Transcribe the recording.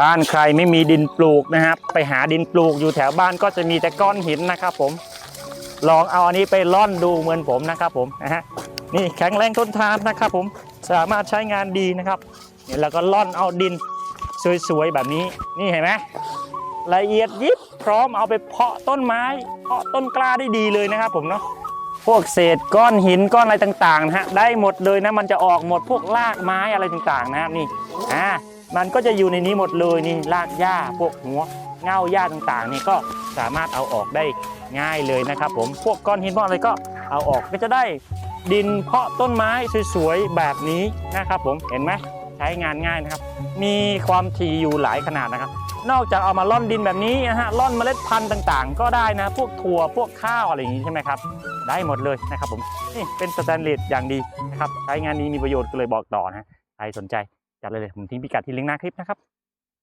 บ้านใครไม่มีดินปลูกนะครับ ไปหาดินปลูกอยู่แถวบ้านก็จะมีแต่ก้อนหินนะครับผม ลองเอาอันนี้ไปล่อนดูเหมือนผมนะครับผมนะฮะนี่แข็งแรงทนทานนะครับผมสามารถใช้งานดีนะครับนี่แล้วก็ล่อนเอาดินสวยๆแบบนี้นี่เห็นไหมละเอียดยิบพร้อมเอาไปเพาะต้นไม้ เพาะต้นกล้าได้ดีเลยนะครับผมเนาะพวกเศษก้อนหินก้อนอะไรต่างๆนะฮะได้หมดเลยนะมันจะออกหมดพวกรากไม้อะไรต่างๆนะครับนี่อ่า มันก็จะอยู่ในนี้หมดเลยนี่รากหญ้าพวกหัวเง่าหญ้าต่างๆนี่ก็สามารถเอาออกได้ง่ายเลยนะครับ ผมพวกก้อนหินพวกอะไรก็เอาออกก็จะได้ดินเพาะต้นไม้สวยๆแบบนี้นะครับ ผมเห็นไหมใช้งานง่ายนะครับ มีความถี่อยู่หลายขนาดนะครับ นอกจากเอามาล่อนดินแบบนี้นะฮะล่อนเมล็ดพันธุ์ต่างๆ ก็ได้นะ พวกถั่วพวกข้าวอะไรอย่างนี้ใช่ไหมครับ ได้หมดเลยนะครับผมนี่เป็นสแตนเลสอย่างดีนะครับใช้งานดีมีประโยชน์ก็เลยบอกต่อนะใครสนใจ จัดเลยเลยผมทิ้งพิกัดที่ลิงก์หน้าคลิปนะครับ